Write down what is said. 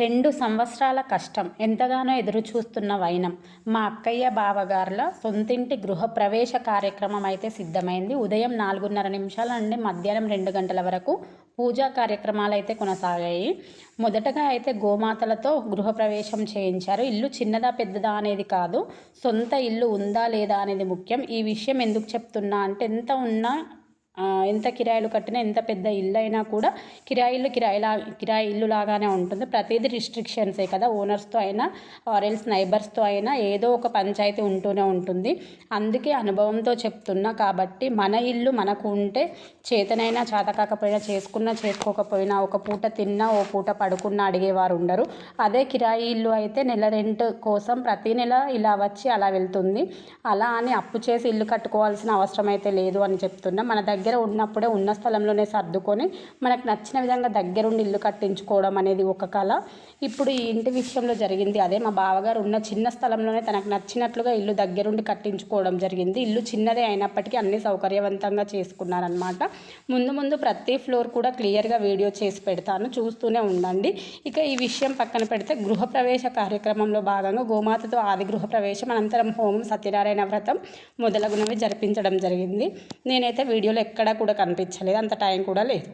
రెండు సంవత్సరాల కష్టం. ఎంతగానో ఎదురు చూస్తున్న వైనం. మా అక్కయ్య బావగారుల సొంతింటి గృహప్రవేశ కార్యక్రమం అయితే సిద్ధమైంది. ఉదయం నాలుగున్నర నిమిషాల నుండి మధ్యాహ్నం రెండు గంటల వరకు పూజా కార్యక్రమాలు అయితే కొనసాగాయి. మొదటగా అయితే గోమాతలతో గృహప్రవేశం చేయించారు. ఇల్లు చిన్నదా పెద్దదా అనేది కాదు. సొంత ఇల్లు ఉందా లేదా అనేది ముఖ్యం. ఈ విషయం ఎందుకు చెప్తున్నా అంటే ఎంత ఉన్నా ఎంత కిరాయిలు కట్టినా ఎంత పెద్ద ఇల్లు అయినా కూడా కిరాయి ఇల్లు కిరాయిలా కిరాయి ఇల్లు లాగానే ఉంటుంది. ప్రతిదీ రిస్ట్రిక్షన్సే కదా. ఓనర్స్తో అయినా ఆరెల్స్ నైబర్స్తో అయినా ఏదో ఒక పంచాయతీ ఉంటూనే ఉంటుంది. అందుకే అనుభవంతో చెప్తున్నా కాబట్టి మన ఇల్లు మనకు ఉంటే చేతనైనా చేత కాకపోయినా చేసుకున్నా చేసుకోకపోయినా ఒక పూట తిన్నా ఓ పూట పడుకున్నా అడిగేవారు ఉండరు అదే కిరాయి ఇల్లు అయితే నెల రెంట్ కోసం ప్రతి నెల ఇలా వచ్చి అలా వెళ్తుంది. అలా అని అప్పు చేసి ఇల్లు కట్టుకోవాల్సిన అవసరం అయితే లేదు అని చెప్తున్నా. మన దగ్గర దగ్గర ఉన్నప్పుడే ఉన్న స్థలంలోనే సర్దుకొని మనకు నచ్చిన విధంగా దగ్గరుండి ఇల్లు కట్టించుకోవడం అనేది ఒక కళ. ఇప్పుడు ఈ ఇంటి విషయంలో జరిగింది అదే. మా బావగారు ఉన్న చిన్న స్థలంలోనే తనకు నచ్చినట్లుగా ఇల్లు దగ్గరుండి కట్టించుకోవడం జరిగింది. ఇల్లు చిన్నదే అయినప్పటికీ అన్ని సౌకర్యవంతంగా చేసుకున్నారనమాట ముందు ముందు ప్రతి ఫ్లోర్ కూడా క్లియర్గా వీడియో చేసి పెడతాను. చూస్తూనే ఉండండి. ఇక ఈ విషయం పక్కన పెడితే గృహప్రవేశ కార్యక్రమంలో భాగంగా గోమాతతో ఆది గృహప్రవేశం అనంతరం హోమం సత్యనారాయణ వ్రతం మొదలగునవి జరిపించడం జరిగింది. నేనైతే వీడియోలో ఎక్కడా కూడా కనిపించలేదు. అంత టైం కూడా లేదు.